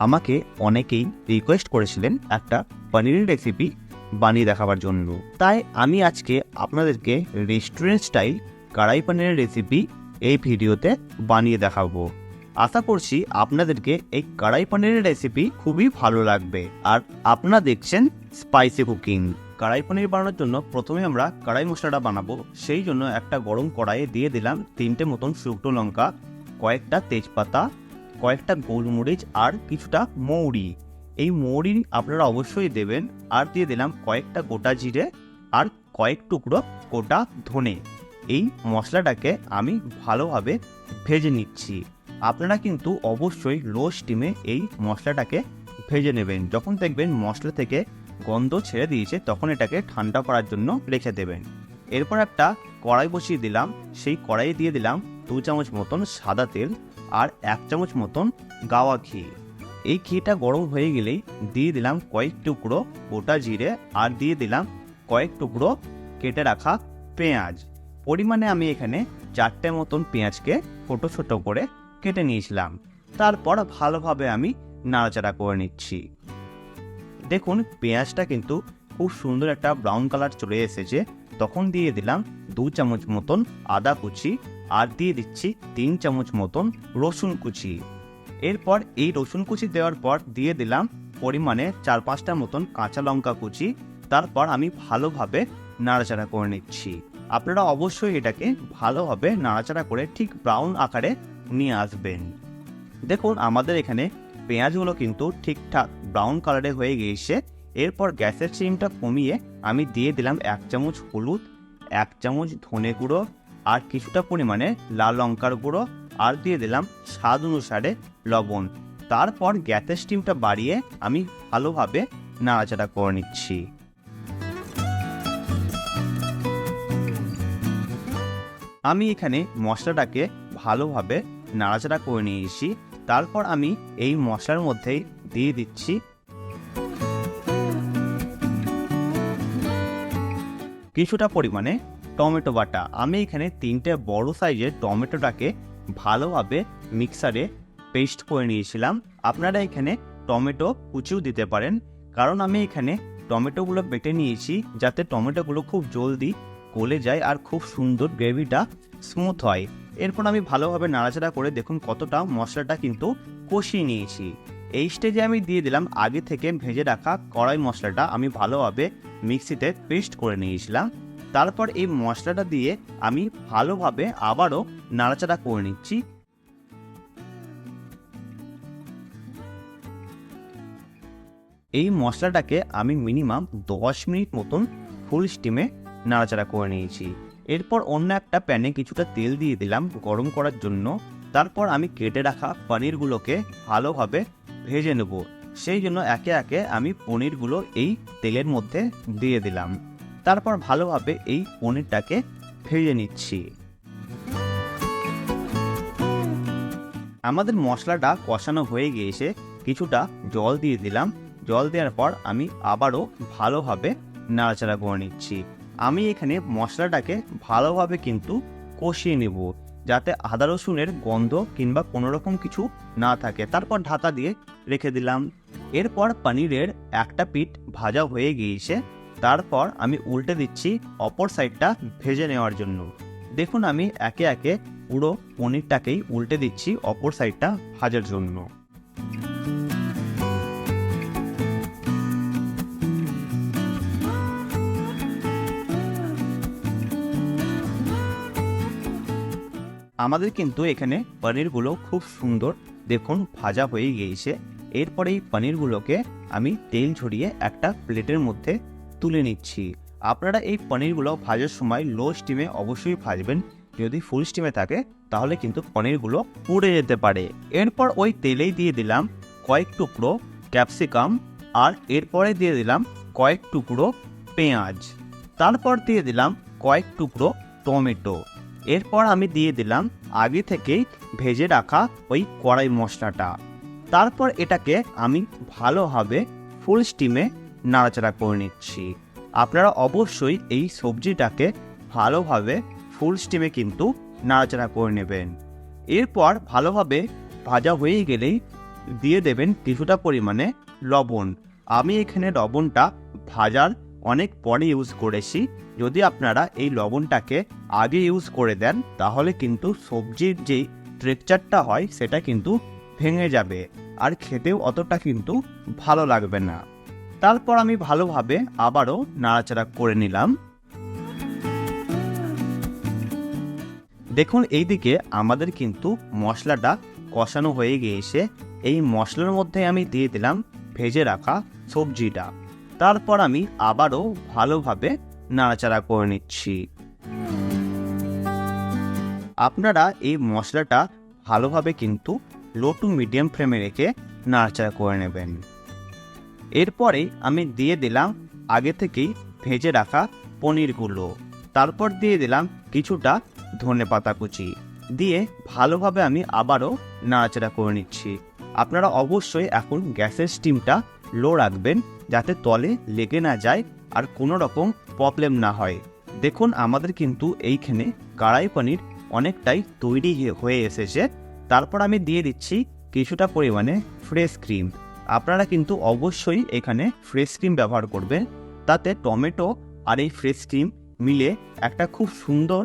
আমাকে অনেকেই রিকোয়েস্ট করেছিলেন একটা পনিরের রেসিপি বানিয়ে দেখাবার জন্য। তাই আমি আজকে আপনাদেরকে রেস্টুরেন্ট স্টাইল কড়াই পনিরের রেসিপি এই ভিডিওতে বানিয়ে দেখাবো। আশা করছি আপনাদেরকে এই কড়াই পনিরের রেসিপি খুবই ভালো লাগবে। আর আপনারা দেখছেন স্পাইসি কুকিং কড়াই পনির বানানোর জন্য প্রথমে আমরা কড়াই মশলাটা বানাবো। সেই জন্য একটা গরম কড়াইয়ে দিয়ে দিলাম তিনটে মতন শুকনো লঙ্কা, কয়েকটা তেজপাতা কয়েকটা গোলমরিচ আর কিছুটা মৌরি। এই মৌরি আপনারা অবশ্যই দেবেন। আর দিয়ে দিলাম কয়েকটা গোটা জিরে আর কয়েক টুকরো গোটা ধনে। এই মশলাটাকে আমি ভালোভাবে ভেজে নিচ্ছি। আপনারা কিন্তু অবশ্যই লো স্টিমে এই মশলাটাকে ভেজে নেবেন। যখন দেখবেন মশলা থেকে গন্ধ ছেড়ে দিয়েছে, তখন এটাকে ঠান্ডা করার জন্য রেখে দেবেন। এরপর একটা কড়াই বসিয়ে দিলাম। সেই কড়াইয়ে দিয়ে দিলাম দু চামচ মতন সাদা তেল। আর এক চামচ মতন গাওয়া ঘি। এই ঘিটা গরম হয়ে গেলেই দিয়ে দিলাম কয়েক টুকরো গোটা জিরে আর দিয়ে দিলাম কয়েক টুকরো কেটে রাখা পেঁয়াজ। পরিমাণে আমি এখানে চারটে মতন পেঁয়াজকে ছোটো ছোটো করে কেটে নিয়েছিলাম। তারপর ভালোভাবে আমি নাড়াচাড়া করে নিচ্ছি। দেখুন, পেঁয়াজটা কিন্তু খুব সুন্দর একটা ব্রাউন কালার চলে এসেছে। তখন দিয়ে দিলাম দু চামচ মতন আদা কুচি আর দিয়ে দিচ্ছি তিন চামচ মতন রসুন কুচি। এরপর এই রসুন কুচি দেওয়ার পর দিয়ে দিলাম পরিমাণে চার পাঁচটা মতন কাঁচা লঙ্কা কুচি। তারপর আমি ভালোভাবে নাড়াচাড়া করে নিচ্ছি। আপনারা অবশ্যই এটাকে ভালোভাবে নাড়াচাড়া করে ঠিক ব্রাউন আকারে নিয়ে আসবেন। দেখুন, আমাদের এখানে পেঁয়াজগুলো কিন্তু ঠিকঠাক ব্রাউন কালারে হয়ে গিয়েছে। এরপর গ্যাসের সিমটা কমিয়ে আমি দিয়ে দিলাম এক চামচ হলুদ, এক চামচ ধনে গুঁড়ো আর কিছুটা পরিমাণে লাল লঙ্কার গুঁড়ো আর দিয়ে দিলাম স্বাদ অনুসারে লবণ। তারপর গ্যাসের স্টিমটা বাড়িয়ে আমি ভালোভাবে নাড়াচাড়া করে নিচ্ছি। আমি এখানে মশলাটাকে ভালোভাবে নাড়াচাড়া করে নিয়েছি। তারপর আমি এই মশলার মধ্যেই দিয়ে দিচ্ছি কিছুটা পরিমাণে টমেটো বাটা। আমি এখানে তিনটে বড় সাইজের টমেটোটাকে ভালোভাবে মিক্সারে পেস্ট করে নিয়েছিলাম। আপনারা এখানে টমেটো কুচিও দিতে পারেন। কারণ আমি এখানে টমেটোগুলো বেটে নিয়েছি যাতে টমেটোগুলো খুব জলদি গলে যায় আর খুব সুন্দর গ্রেভিটা স্মুথ হয়। এরপর আমি ভালোভাবে নাড়াচাড়া করে দেখুন কতটা মশলাটা কিন্তু কষিয়ে নিয়েছি। এই স্টেজে আমি দিয়ে দিলাম আগে থেকে ভেজে রাখা কড়াই মশলাটা। আমি ভালোভাবে মিক্সিতে পেস্ট করে নিয়েছিলাম। তারপর এই মশলাটা দিয়ে আমি ভালোভাবে আবারও নাড়াচাড়া করে নিচ্ছি। এই মশলাটাকে আমি মিনিমাম দশ মিনিট মতন ফুল স্টিমে নাড়াচাড়া করে নিয়েছি। এরপর অন্য একটা প্যানে কিছুটা তেল দিয়ে দিলাম গরম করার জন্য। তারপর আমি কেটে রাখা পনিরগুলোকে ভালোভাবে ভেজে নেব। সেই জন্য একে একে আমি পনিরগুলো এই তেলের মধ্যে দিয়ে দিলাম। তারপর ভালোভাবে এই পনিরটাকে ভেজে নিচ্ছি। আমাদের মশলাটা কষানো হয়ে গিয়েছে, কিছুটা জল দিয়ে দিলাম। জল দেওয়ার পর আমি আবারও ভালোভাবে নাড়াচাড়া করে নিচ্ছি। আমি এখানে মশলাটাকে ভালোভাবে কিন্তু কষিয়ে নেব, যাতে আদা রসুনের গন্ধ কিংবা কোনো রকম কিছু না থাকে। তারপর ঢাকা দিয়ে রেখে দিলাম। এরপর পনিরের একটা পিঠ ভাজা হয়ে গিয়েছে। তারপর আমি উল্টে দিচ্ছি অপর সাইডটা ভেজে নেওয়ার জন্য। দেখুন আমি একে একে পুরো পনিরটাকেই উল্টে দিচ্ছি অপর সাইডটা ভাজার জন্য। আমাদের কিন্তু এখানে পনিরগুলো খুব সুন্দর দেখুন ভাজা হয়ে গিয়েছে। এরপরে এই পনিরগুলোকে আমি তেল ঝরিয়ে একটা প্লেটের মধ্যে তুলে নিচ্ছি। আপনারা এই পনিরগুলো ভাজার সময় লো স্টিমে অবশ্যই ভাজবেন। যদি ফুল স্টিমে থাকে, তাহলে কিন্তু পনিরগুলো পুড়ে যেতে পারে। এরপর ওই তেলেই দিয়ে দিলাম কয়েক টুকরো ক্যাপসিকাম আর এরপরে দিয়ে দিলাম কয়েক টুকরো পেঁয়াজ। তারপর দিয়ে দিলাম কয়েক টুকরো টমেটো। এরপর আমি দিয়ে দিলাম আগে থেকেই ভেজে রাখা ওই কড়াই মশলাটা। তারপর এটাকে আমি ভালোভাবে ফুল স্টিমে নাড়াচাড়া করে নিচ্ছি। আপনারা অবশ্যই এই সবজিটাকে ভালোভাবে ফুল স্টিমে কিন্তু নাড়াচাড়া করে নেবেন। এরপর ভালোভাবে ভাজা হয়ে গেলেই দিয়ে দেবেন কিছুটা পরিমাণে লবণ। আমি এখানে লবণটা ভাজার অনেক পরে ইউজ করেছি। যদি আপনারা এই লবণটাকে আগে ইউজ করে দেন, তাহলে কিন্তু সবজির যেই টেক্সচারটা হয়, সেটা কিন্তু ভেঙে যাবে। আর খেতেও অতটা কিন্তু ভালো লাগবে না। তারপর আমি ভালোভাবে আবারও নাড়াচাড়া করে নিলাম। দেখুন, এইদিকে আমাদের কিন্তু মশলাটা কষানো হয়ে গিয়েছে। এই মশলার মধ্যে আমি দিয়ে দিলাম ভেজে রাখা সবজিটা। তারপর আমি আবারও ভালোভাবে নাড়াচাড়া করে নিচ্ছি। আপনারা এই মশলাটা ভালোভাবে কিন্তু লো টু মিডিয়াম ফ্লেমে রেখে নাড়াচাড়া করে নেবেন। এরপরে আমি দিয়ে দিলাম আগে থেকেই ভেজে রাখা পনিরগুলো। তারপর দিয়ে দিলাম কিছুটা ধনে পাতা কুচি। দিয়ে ভালোভাবে আমি আবারও নাড়াচাড়া করে নিচ্ছি। আপনারা অবশ্যই এখন গ্যাসের স্টিমটা লো রাখবেন যাতে তলে লেগে না যায় আর কোনো রকম প্রবলেম না হয়। দেখুন আমাদের কিন্তু এইখানে কড়াই পনির অনেকটাই তৈরি হয়ে- হয়ে এসেছে। তারপর আমি দিয়ে দিচ্ছি কিছুটা পরিমাণে ফ্রেশ ক্রিম। আপনারা কিন্তু অবশ্যই এখানে ফ্রেশ ক্রিম ব্যবহার করবেন। তাতে টমেটো আর এই ফ্রেশ ক্রিম মিলে একটা খুব সুন্দর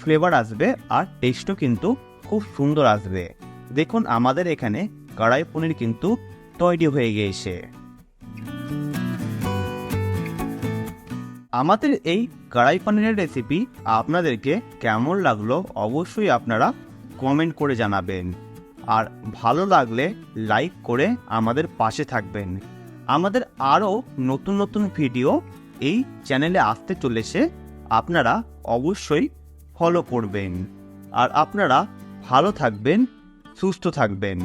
ফ্লেভার আসবে আর টেস্টও কিন্তু খুব সুন্দর আসবে। দেখুন আমাদের এখানে কড়াই পনির কিন্তু তৈরি হয়ে গিয়েছে। আমাদের এই কড়াই পনিরের রেসিপি আপনাদেরকে কেমন লাগল অবশ্যই আপনারা কমেন্ট করে জানাবেন। আর ভালো লাগলে লাইক করে আমাদের পাশে থাকবেন। আমাদের আরও নতুন নতুন ভিডিও এই চ্যানেলে আসতে চলেছে, আপনারা অবশ্যই ফলো করবেন। আর আপনারা ভালো থাকবেন, সুস্থ থাকবেন।